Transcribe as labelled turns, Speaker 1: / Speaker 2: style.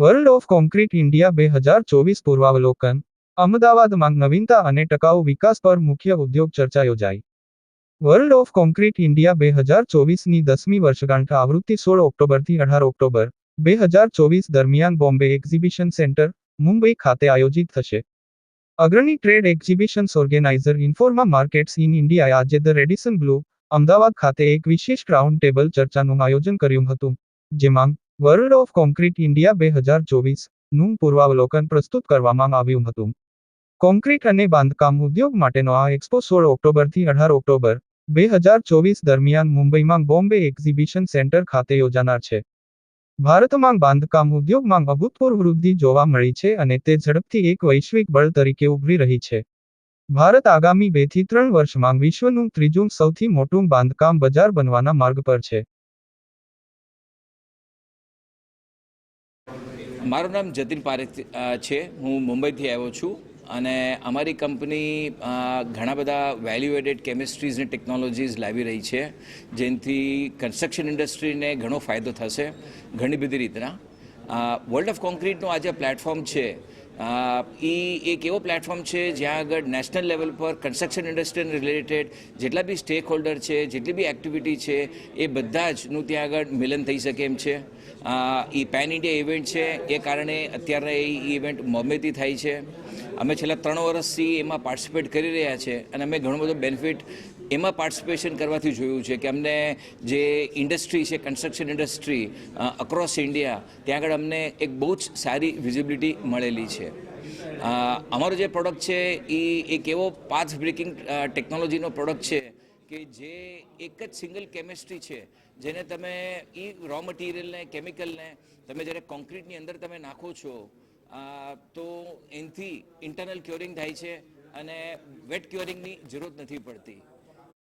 Speaker 1: World of concrete India બે હજાર ચોવીસ પૂર્વાવલોકન અમદાવાદમાં નવીનતા અને ટકાઉ વિકાસ પર મુખ્ય ઉદ્યોગ ચર્ચા યોજાઈ. વર્લ્ડ ઓફ કોન્ક્રીટ ઇન્ડિયા બે હજાર ચોવીસની દસમી વર્ષગાંઠ આવૃત્તિ સોળ ઓક્ટોબરથી અઢાર ઓક્ટોબર, બે હજાર ચોવીસ દરમિયાન બોમ્બે એક્ઝિબિશન સેન્ટર, મુંબઈ ખાતે આયોજિત થશે. અગ્રણી trade exhibitions organiser Informa Markets in ઇન્ડિયાએ આજે ધ રેડિસન બ્લુ, અમદાવાદ ખાતે એક વિશેષ રાઉન્ડ ટેબલ ચર્ચાનું આયોજન કર્યું હતું, જેમાં વર્લ્ડ ઓફ કોન્ક્રીટ ઇન્ડિયા બે હજાર ચોવીસનું પૂર્વાવલોકન પ્રસ્તુત કરવામાં આવ્યું હતું. કોન્ક્રીટ અને બાંધકામ ઉદ્યોગ માટેનો આ એક્સપો સોળ ઓક્ટોબરથી અઢાર ઓક્ટોબર બે હજાર ચોવીસ દરમિયાન મુંબઈમાં બોમ્બે એક્ઝિબિશન સેન્ટર ખાતે યોજાનાર છે. ભારતમાં બાંધકામ ઉદ્યોગમાં અભૂતપૂર્વ વૃદ્ધિ જોવા મળી છે અને તે ઝડપથી એક વૈશ્વિક બળ તરીકે ઉભરી રહી છે. ભારત આગામી બેથી ત્રણ વર્ષમાં વિશ્વનું ત્રીજું સૌથી મોટું બાંધકામ બજાર બનવાના માર્ગ પર છે.
Speaker 2: મારું નામ જતીન પારેખ છે. હું મુંબઈથી આવ્યો છું અને અમારી કંપની ઘણા બધા વેલ્યુ એડેડ કેમિસ્ટ્રીઝ અને ટેકનોલોજીસ લાવી રહી છે, જેનાથી કન્સ્ટ્રક્શન ઇન્ડસ્ટ્રીને ઘણો ફાયદો થશે, ઘણી બધી રીતના. વર્લ્ડ ઓફ કોન્ક્રીટનું આજે પ્લેટફોર્મ છે એ એક એવો પ્લેટફોર્મ છે જ્યાં આગળ નેશનલ લેવલ પર કન્સ્ટ્રક્શન ઇન્ડસ્ટ્રીને રિલેટેડ જેટલા બી સ્ટેક હોલ્ડર છે, જેટલી બી એક્ટિવિટી છે, એ બધા જનું ત્યાં આગળ મિલન થઈ શકે એમ છે. એ પેન ઇન્ડિયા ઇવેન્ટ છે, એ કારણે અત્યારે એ ઇવેન્ટ બોમ્બેથી થાય છે. અમે છેલ્લા ત્રણ વર્ષથી એમાં પાર્ટિસિપેટ કરી રહ્યા છે અને અમે ઘણો બધો બેનિફિટ એમાં પાર્ટિસિપેશન કરવાથી જોયું છે કે અમને જે ઇન્ડસ્ટ્રી છે કન્સ્ટ્રક્શન ઇન્ડસ્ટ્રી અક્રોસ ઇન્ડિયા ત્યાં આગળ અમને એક બહુ જ સારી વિઝિબિલિટી મળેલી છે. અમારો જે પ્રોડક્ટ છે, એ એક એવો પાથ બ્રેકિંગ ટેકનોલોજીનો પ્રોડક્ટ છે કે જે એક જ સિંગલ કેમિસ્ટ્રી છે, જેને તમે એ રો મટીરિયલને કેમિકલને તમે જ્યારે કોન્ક્રીટની અંદર તમે નાખો છો તો એનાથી ઇન્ટરનલ ક્યોરિંગ થાય છે અને વેટ ક્યોરિંગની જરૂરત નથી પડતી.